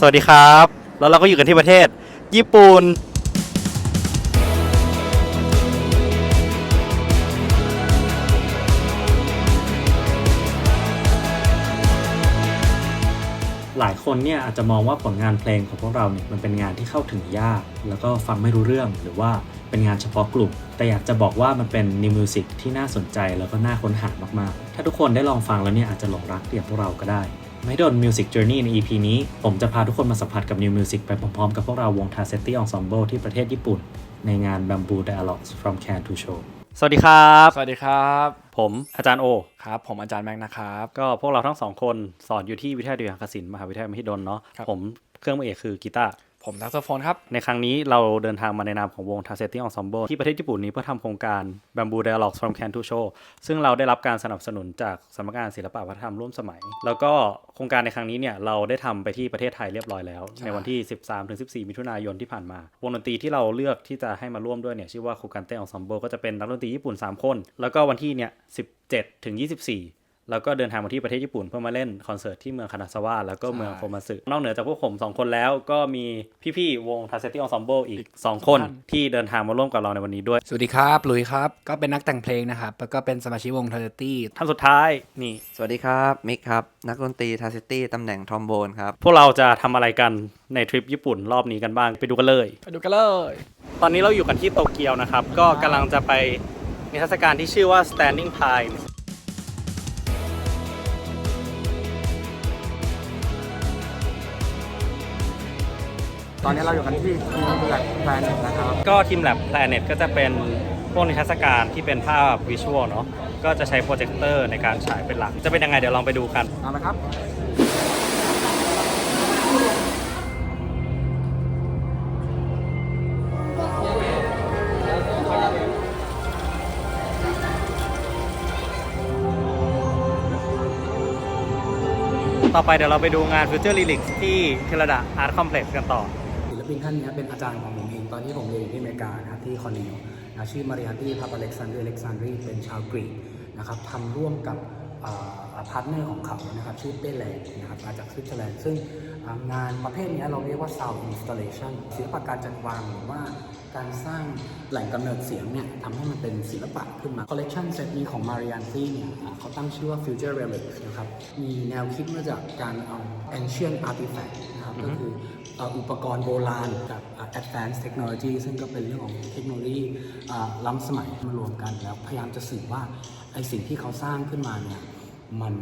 สวัสดีครับ แล้วเราก็อยู่กันที่ประเทศ ญี่ปุ่น หลายคนเนี่ยอาจจะมองว่าผลงานเพลงของพวกเราเนี่ยมันเป็นงานที่เข้าถึงยาก แล้วก็ฟังไม่รู้เรื่องหรือว่าเป็นงานเฉพาะกลุ่ม แต่อยากจะบอกว่ามันเป็น new music ที่น่าสนใจแล้วก็น่าค้นหามากๆ ถ้าทุกคนได้ลองฟังแล้วเนี่ยอาจจะหลงรักอย่างพวกเราก็ได้ ไม่โดน Music Journey ใน EP นี้ ผมจะพาทุกคนมาสัมผัสกับ New Music ไปพร้อมๆ กับพวกเราวง t a s e t i Ensemble ที่ประเทศญี่ปุ่น ในงาน Bamboo Dialogues from Can to Show สวัสดีครับ สวัสดีครับ ผมอาจารย์โอ ครับ ผมอาจารย์แม็กนะครับ ก็พวกเราทั้งสองคนสอนอยู่ที่วิทยาลัยดุริยางคศิลป์มหาวิทยาลัยมหิดลเนาะครับผมเครื่องมือเอกคือกีตาร์ ผมแซกโซโฟนครับ ในครั้งนี้เราเดินทางมาในนามของวง t a s e t i Ensemble ที่ประเทศญี่ปุ่นนี้เพื่อทำโครงการ Bamboo Dialogues from Can to Show ซึ่งเราได้รับการสนับสนุนจากสำนักงานศิลปวัฒนธรรมร่วมสมัย แล้วก็โครงการในครั้งนี้เนี่ยเราได้ทำไปที่ประเทศไทยเรียบร้อยแล้ว ในวันที่ 13-14 มิถุนายนที่ผ่านมา วงดนตรีที่เราเลือกที่จะให้มาร่วมด้วยเนี่ยชื่อว่า k o k a n t e Ensemble ก็จะเป็นนักดนตรีญี่ปุ่น 3 คน แล้วก็วันที่เนี่ย17ถึง24 แล้วก็เดินทางมาที่ประเทศญี่ปุ่นเพื่อมาเล่นคอนเสิร์ตที่เมืองคานาซาวะแล้วก็เมืองโคมาสึนอกเหนือจากพวกผมสองคนแล้วก็มีพี่ๆวง t a s e t i Ensemble อีก 2คนท่านที่เดินทางมาร่วมกับเราในวันนี้ด้วย สวัสดีครับหลุยส์ครับ ก็เป็นนักแต่งเพลงนะครับ แล้วก็เป็นสมาชิกวงเทอร์ตี้ท่านสุดท้ายนี่ สวัสดีครับมิกครับ นักดนตรีทาซิตี้ตำแหน่งทรอมโบนครับพวกเราจะทำอะไรกันในทริปญี่ปุ่นรอบนี้กันบ้างไปดูกันเลยไปดูกันเลย ตอนนี้เราอยู่กันที่โตเกียวนะครับก็กำลังจะไปนิทรรศการที่ชื่อว่า Standing Pines ตอนนี้เราอยู่กันที่แลกแพลนนะครับ ก็ทีม Lab Planet ก็จะเป็นพวกนิทรรศการที่เป็นภาพวิชวลเนาะ ก็จะใช้โปรเจคเตอร์ในการฉายเป็นหลัก จะเป็นยังไงเดี๋ยวลองไปดูกันเอาละครับต่อไปเดี๋ยวเราไปดูงาน Future Lyrics ที่เทเลดา Art Complex กันต่อศิล ปินท่านนี้เป็นอาจารย์ของผมเองตอนที่ผมเรียนอยู่ที่อเมริกานะครับที่คอนเนลนะชื่อมาริอาตีพาปาเล็กซานเดอร์เล็กซานดรีเป็นชาวกรีกนะครับทำร่วมกับพาร์ทเนอร์ของเขานะครับชื่อเป้เลนนะครับมาจากสวิตเซอร์แลนด์ซึ่งงานประเภทนี้เราเรียกว่า sound installation ศิลปะการจัดวางหรือว่าการสร้างแหล่งกำเนิดเสียงเนี่ยทำให้มันเป็นศิลปะขึ้นมาคอลเลกชันเซตนี้ของ Marianti เนี่ยเขาตั้งชื่อว่า Future Relics นะครับ มีแนวคิดมาจากการเอา ancient artifact ก็คืออุปกรณ์โบราณกับ advanced technology ซึ่งก็เป็นเรื่องของเทคโนโลยีล้ำสมัยมารวมกันแล้วพยายามจะสื่อว่าไอสิ่งที่เขาสร้างขึ้นมาเนี่ยมัน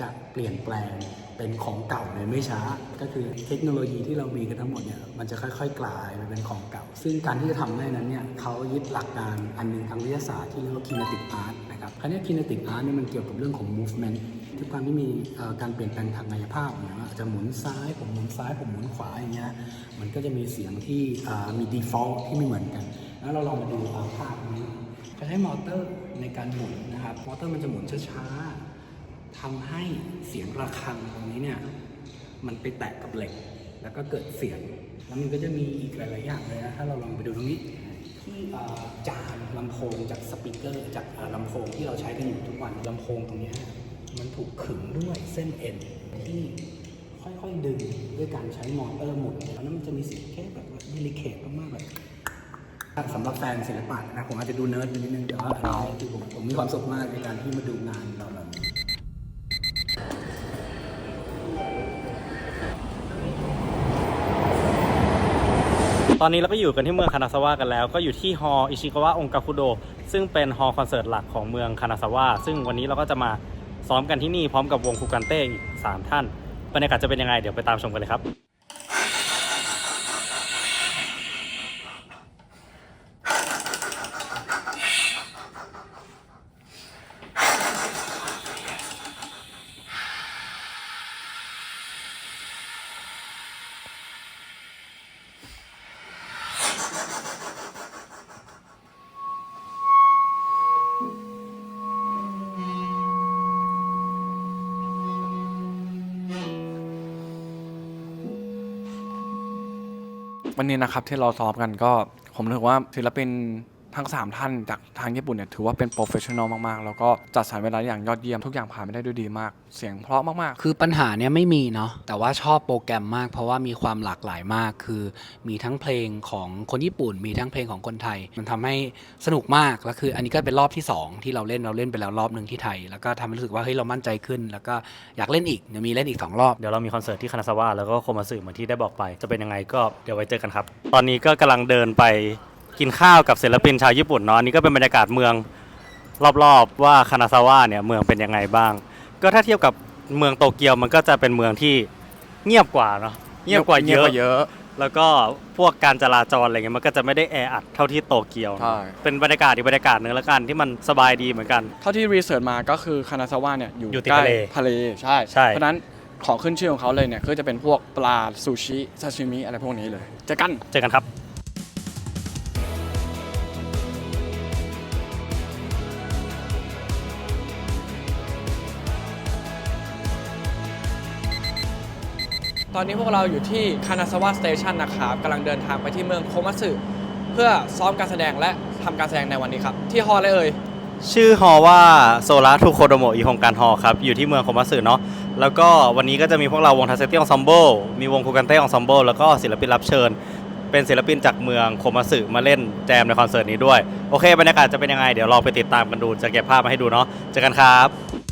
จะเปลี่ยนแปลงเป็นของเก่าในไม่ช้า ก็คือเทคโนโลยีที่เรามีกันทั้งหมดเนี่ยมันจะค่อยๆ กลายไปเป็นของเก่า ซึ่งการที่จะทำได้นั้นเนี่ยเขายึดหลักการอันหนึงทางวิทยาศาสตร์ที่เรียกว่า kinetic art นะครับคราวนี้ kinetic art เนี่ยมันเกี่ยวกับเรื่องของ movement ทุกการที่มีการเปลี่ยนแปลงทางกายภาพเนี่ยอาจจะหมุนซ้ายผมหมุนซ้ายผมหมุนขวาอย่างเงี้ยมันก็จะมีเสียงที่มี default ที่ไม่เหมือนกัน แล้วเราลองมาดูตามภาพนี้เขาใช้มอเตอร์ในการหมุนนะครับมอเตอร์มันจะหมุนช้าๆทำให้เสียงระฆังตรงนี้เนี่ยมันไปแตะกับเหล็ก แล้วก็เกิดเสียง แล้วมันก็จะมีอีกหลายๆอย่างเลยนะถ้าเราลองไปดูตรงนี้ที่จานลำโพงจากสปีกเกอร์จากลำโพงที่เราใช้กันอยู่ทุกวันลำโพงตรงนี้ มันถูกขึงด้วยเส้นเอ็นที่ค่อยๆดึงด้วยการใช้มอเตอร์หมุนแล้วนั้นมันจะมีสียงแค่แบบว่าดิลิเคทมากๆแบบสำหรับแฟนศิลปะนะผมอาจจะดูเนิร์ดนิดนึงแต่ว่าอันนี้คือผมผมมีความสุขมากในการที่มาดูงานเราแบบตอนนี้เราก็อยู่กันที่เมืองคานาซาวะกันแล้ว ก็อยู่ที่ฮออิชิกาวะองกาคุโดซึ่งเป็นฮอคอนเสิร์ตหลักของเมืองคานาซาวะซึ่งวันนี้เราก็จะมา ซ้อมกันที่นี่พร้อมกับวงคูกันเต้อีก3ท่านบรรยากาศจะเป็นยังไงเดี๋ยวไปตามชมกันเลยครับ วันนี้นะครับที่เราซ้อมกันก็ผมรู้สึกว่าศิลปิน ทั้ง 3 ท่านจากทางญี่ปุ่นเนี่ยถือว่าเป็นโปรเฟชชั่นอลมากๆ แล้วก็จัดสรรเวลาอย่างยอดเยี่ยมทุกอย่างผ่านไปได้ด้วยดีมาก เสียงเพราะมากคือปัญหาเนี้ยไม่มีเนาะแต่ว่าชอบโปรแกรมมาก เพราะว่ามีความหลากหลายมาก คือมีทั้งเพลงของคนญี่ปุ่น มีทั้งเพลงของคนไทย มันทำให้สนุกมากแล้วคืออันนี้ก็เป็นรอบที่ 2 ที่เราเล่นเราเล่นไปแล้วรอบหนึ่งที่ไทย แล้วก็ทำให้รู้สึกว่าเฮ้ยเรามั่นใจขึ้น แล้วก็อยากเล่นอีกเดี๋ยวมีเล่นอีกสองรอบเดี๋ยวเรามีคอนเสิร์ตที่คานาซาวะแล้วก็โคมาสึเหมือนที่ได้บอกไป จะเป็นยังไงก็เดี๋ยวไว้เจอกันครับ ตอนนี้ก็กำลังเดินไป กินข้าวกับศิลปินชาวญี่ปุ่นเนาะอันนี้ก็เป็นบรรยากาศเมืองรอบๆว่าคานาซาวะเนี่ยเมืองเป็นยังไงบ้าง ก็ถ้าเทียบกับเมืองโตเกียวมันก็จะเป็นเมืองที่เงียบกว่าเนาะๆเงียบกว่าเยอะ เยอะ แล้วก็พวกการจราจรอะไรเงี้ยมันก็จะไม่ได้แออัดเท่าที่โตเกียว ใช่ เป็นบรรยากาศอีกบรรยากาศหนึ่งแล้วกันที่มันสบายดีเหมือนกัน เท่าที่รีเสิร์ชมาก็คือคานาซาวะเนี่ยอยู่อยู่ติดใกล้ทะเลทะเลใช่ใช่ เพราะฉะนั้นของขึ้นชื่อของเขาเลยเนี่ยก็จะเป็นพวกปลาซูชิซาชิมิอะไรพวกนี้เลยเจอกัน เจอกันครับ ตอนนี้พวกเราอยู่ที่คานาซาวะสเตชันนะครับกำลังเดินทางไปที่เมืองโคมัตสึเพื่อซ้อมการแสดงและทำการแสดงในวันนี้ครับ ที่ฮอลเลยเอ่ย ชื่อฮอว่าโซลาทูโคโดโมอีโครงการฮอครับ อยู่ที่เมืองโคมัตสึเนาะแล้วก็วันนี้ก็จะมีพวกเราวงทัสเซตี้องซอมโบมีวงคูกันเต้องซอมโบแล้วก็ศิลปินรับเชิญ เป็นศิลปินจากเมืองโคมัตสึมาเล่นแจมในคอนเสิร์ตนี้ด้วย โอเค บรรยากาศจะเป็นยังไง เดี๋ยวลองไปติดตามกันดูจะเก็บภาพมาให้ดูเนาะเจอกันครับ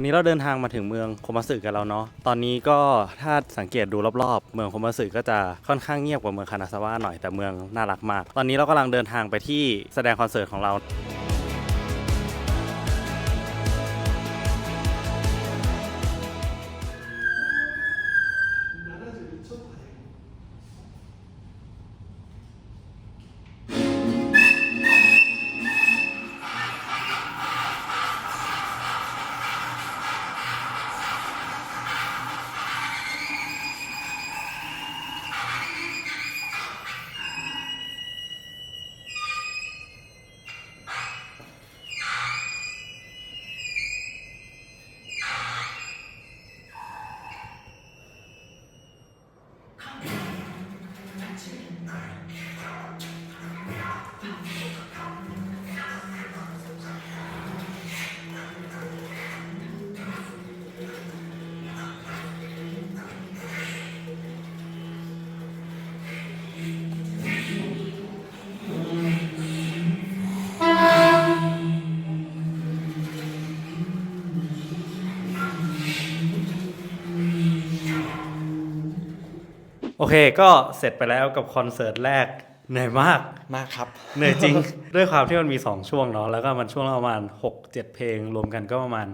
วันนี้เราเดินทางมาถึงเมืองโคมาสึกันแล้วเนาะ ตอนนี้ก็ถ้าสังเกตดูรอบๆ เมืองโคมาสึก็จะค่อนข้างเงียบกว่าเมืองคานาซาวะหน่อยแต่เมืองน่ารักมาก ตอนนี้เรากำลังเดินทางไปที่แสดงคอนเสิร์ตของเรา โอเคก็เสร็จไปแล้วกับคอนเสิร์ตแรกเหนื่อยมากมากครับเหนื่อยจริง ด้วยความที่มันมี 2 ช่วงเนาะแล้วก็มันช่วงละประมาณ 6 7 เพลงรวมกันก็ประมาณ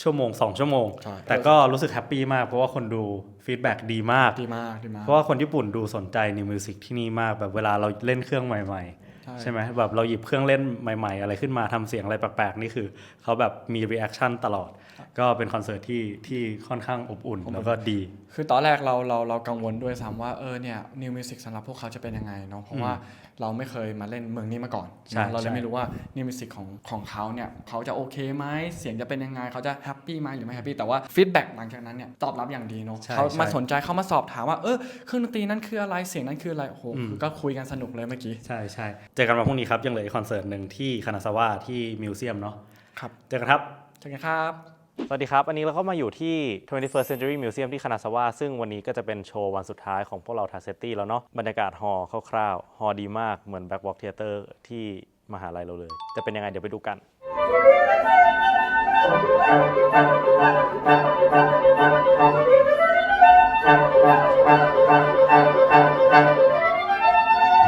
ชั่วโมง 2 ชั่วโมง ใช่ แต่ก็รู้สึกแฮปปี้มาก เพราะว่าคนดูฟีดแบ็ดีมาก ดีมากดีมาก เพราะว่าคนญี่ปุ่นดูสนใจในมิวสิกที่นี่มากแบบเวลาเราเล่นเครื่องใหม่ใช่ๆ ใช่ไหมแบบเราหยิบเครื่องเล่นใหม่ ๆ อะไรขึ้นมาทำเสียงอะไรแปลกๆนี่คือเขาแบบมีรีแอคชั่นตลอด ก็เป็นคอนเสิร์ตที่ที่ค่อนข้างอบอุ่นแล้วก็ดี คือตอนแรกเราเราเรากังวลด้วยซ้ำว่าเออเนี่ยนิวมิวสิกสำหรับพวกเขาจะเป็นยังไงเนาะเพราะว่า เราไม่เคยมาเล่นเมืองนี้มาก่อน ใช่เนอะเราเลใช่ยไม่รู้ว่านิวมิวสิกของของเขาเนี่ยเขาจะโอเคไหมเสียงจะเป็นยังไงเขาจะแฮปปี้ไหมหรือไม่แฮปปี้แต่ว่าฟีดแบ็กหลังจากนั้นเนี่ยตอบรับอย่างดีเนาะใช่เขามาใช่สนใจเขามาสอบถามว่าเออเครื่องดนตรีนั้นคืออะไรเสียงนั้นคืออะไรโอ้โหอืมคือก็คุยกันสนุกเลยเมื่อกี้ใช่ใช่เจอกันวันพรุ่งนี้ครับยังเหลืออีกคอนเสิร์ตหนึ่งที่คานาซาวะที่มิวเซียมเนาะครับเจอกันครับเจอกันครับ สวัสดีครับ อันนี้เราก็มาอยู่ที่ 21st Century Museum ที่คานาซาวะซึ่งวันนี้ก็จะเป็นโชว์วันสุดท้ายของพวกเราทาเซตตี้แล้วเนาะ บรรยากาศฮอลคร่าวๆ ฮอลดีมากเหมือน Backwalk Theater ที่มหาลัยเราเลย จะเป็นยังไงเดี๋ยวไปดูกัน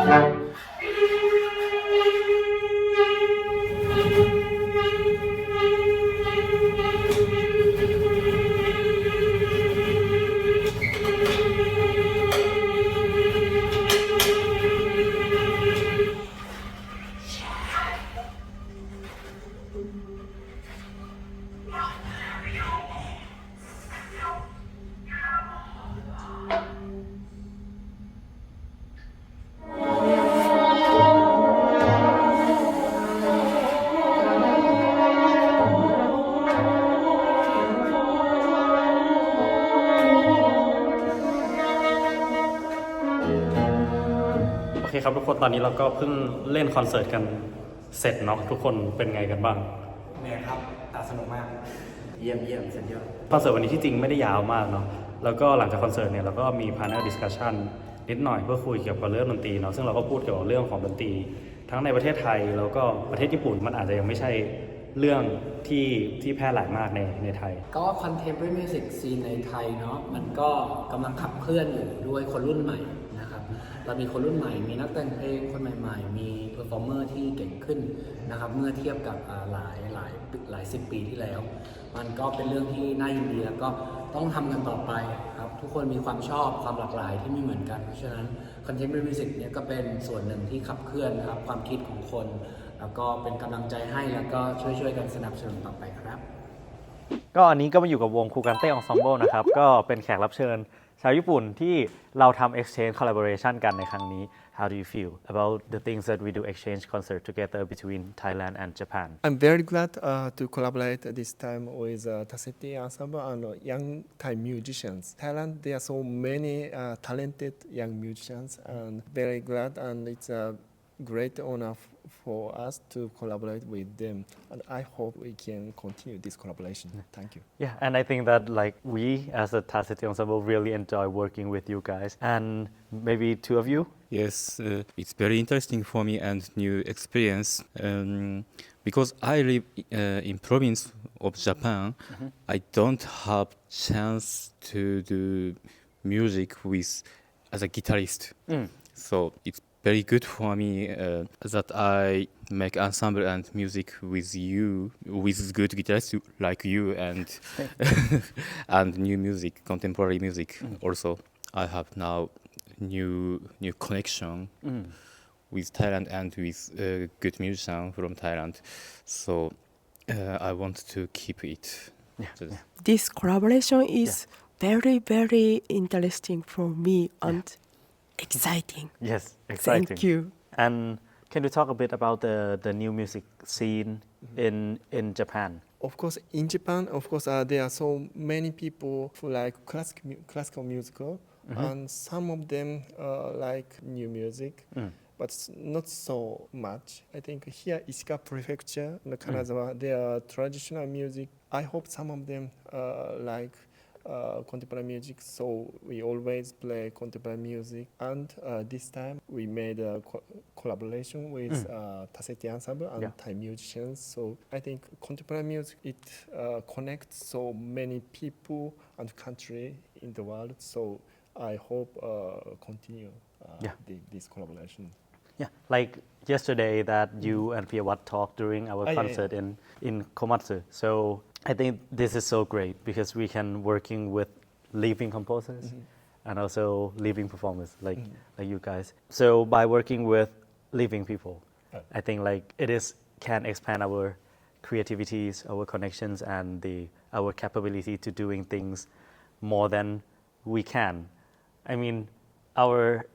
Thank ครับทุกคนตอนนี้เราก็เพิ่งเล่นคอนเสิร์ตกันเสร็จเนาะทุกคนเป็นไงกันบ้างเนี่ยครับแต่สนุกมาก เยี่ยมเยี่ยมสุดยอดคอนเสิร์ตวันนี้ที่จริงไม่ได้ยาวมากเนาะแล้วก็หลังจากคอนเสิร์ตเนี่ยเราก็มี panel discussion นิดหน่อยเพื่อคุยเกี่ยวกับเรื่องดนตรีเนาะซึ่งเราก็พูดเกี่ยวกับเรื่องของดนตรี ทั้งในประเทศไทยแล้วก็ประเทศญี่ปุ่นมันอาจจะยังไม่ใช่เรื่องที่ที่แพร่หลายมากในในไทย ก็ contemporary music scene ในไทยเนาะมันก็กำลังขับเคลื่อนอยู่ด้วยคนรุ่นใหม่นะครับ เรามีคนรุ่นใหม่ มีนักแต่งเพลงคนใหม่ ๆ มีเพอร์ฟอร์เมอร์ที่เก่งขึ้นนะครับเมื่อเทียบกับหลายหลายหลายสิบปีที่แล้ว มันก็เป็นเรื่องที่น่ายินดีแล้วก็ต้องทำกันต่อไปครับทุกคนมีความชอบความหลากหลายที่ไม่เหมือนกันเพราะฉะนั้น contemporary music เนี่ยก็เป็นส่วนหนึ่งที่ขับเคลื่อนนะครับความคิดของคน แล้วก็เป็นกำลังใจให้แล้วก็ช่วยๆกันสนับสนุนต่อไปครับ ก็อันนี้ก็มาอยู่กับวงคูกันเต้องซอมโบนะครับก็เป็นแขกรับเชิญ ชาวญี่ปุ่นที่เราทำ exchange collaboration กันในครั้งนี้ How do you feel about the things that we do exchange concert together between Thailand and Japan I'm very glad uh, to collaborate this time with uh, Taseti Ensemble and uh, young Thai musicians. Thailand, there are so many uh, talented young musicians, and very glad, and it's a great honor f- for us to collaborate with them. And I hope we can continue this collaboration. Thank you. Yeah, and I think that like we as a Tacity Ensemble really enjoy working with you guys and maybe two of you Yes, uh, it's very interesting for me and new experience um, because I live uh, in province of Japan. I don't have chance to do music with as a guitarist, so it's very good for me uh, that I make ensemble and music with you, with good guitarists like you, and and new music, contemporary music. Also, I have now new new connection with Thailand and with uh, good musician from Thailand. So uh, I want to keep it. Just- this collaboration is very very interesting for me and exciting. Yes, exciting. thank you And can you talk a bit about the, the new music scene in in Japan? Of course, in Japan, of course, uh, there are so many people who like classic, mu- classical musical, and some of them uh, like new music, but not so much. I think here, Ishika Prefecture, in Kanazawa, there are traditional music. I hope some of them uh, like uh, contemporary music, so we always play contemporary music. And uh, this time, we made a co- collaboration with uh, Taseti Ensemble and Yeah. Thai musicians. So I think contemporary music it uh, connects so many people and country in the world. So I hope uh, continue uh, Yeah. the, this collaboration. Yeah, like yesterday that you and Pia Watt talked during our yeah, concert in in Komatsu. So I think this is so great because we can working with living composers mm-hmm. and also living performers like mm-hmm. like you guys. So by working with living people, I think like it is can expand our creativities, our connections, and the our capability to doing things more than we can. I mean, our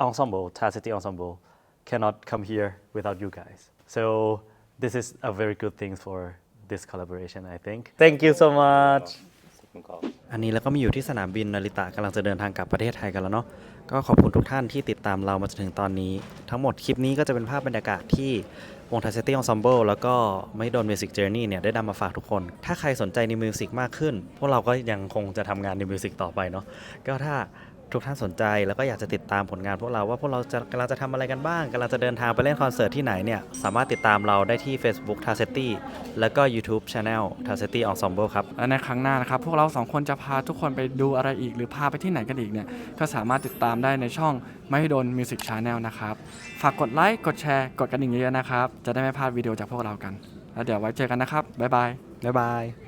ensemble, Tacity Ensemble, cannot come here without you guys. So this is a very good thing for this collaboration, I think. Thank you so much. อันนี้แล้วก็มีอยู่ที่สนามบินนาริตะกำลังจะเดินทางกลับประเทศไทยกันแล้วเนาะก็ขอบคุณทุกท่านที่ติดตามเรามาจนถึงตอนนี้ ทั้งหมดคลิปนี้ก็จะเป็นภาพบรรยากาศที่วง t a c e t y Ensemble แล้วก็ไม่โดน Music Journey เนี่ยได้นำมาฝากทุกคน ถ้าใครสนใจในมิวสิกมากขึ้น พวกเราก็ยังคงจะทำงานในมิวสิกต่อไปเนาะก็ถ้า ทุกท่านสนใจแล้วก็อยากจะติดตามผลงานพวกเราว่าพวกเราจะกำลังจะทำอะไรกันบ้างกำลังจะเดินทางไปเล่นคอนเสิร์ตที่ไหนเนี่ยสามารถติดตามเราได้ที่ Facebook t a c e t y แล้วก็ YouTube Channel t a c e t y Ensemble ครับ และในครั้งหน้านะครับ พวกเราสองคนจะพาทุกคนไปดูอะไรอีก หรือพาไปที่ไหนกันอีกเนี่ยก็สามารถติดตามได้ในช่องไม่โดนมิวสิกชาแนลนะครับ ฝากกดไลค์กดแชร์กดกระดิ่งเยอะๆนะครับจะได้ไม่พลาดวิดีโอจากพวกเรากัน แล้วเดี๋ยวไว้เจอกันนะครับบ๊ายบายบ๊ายบาย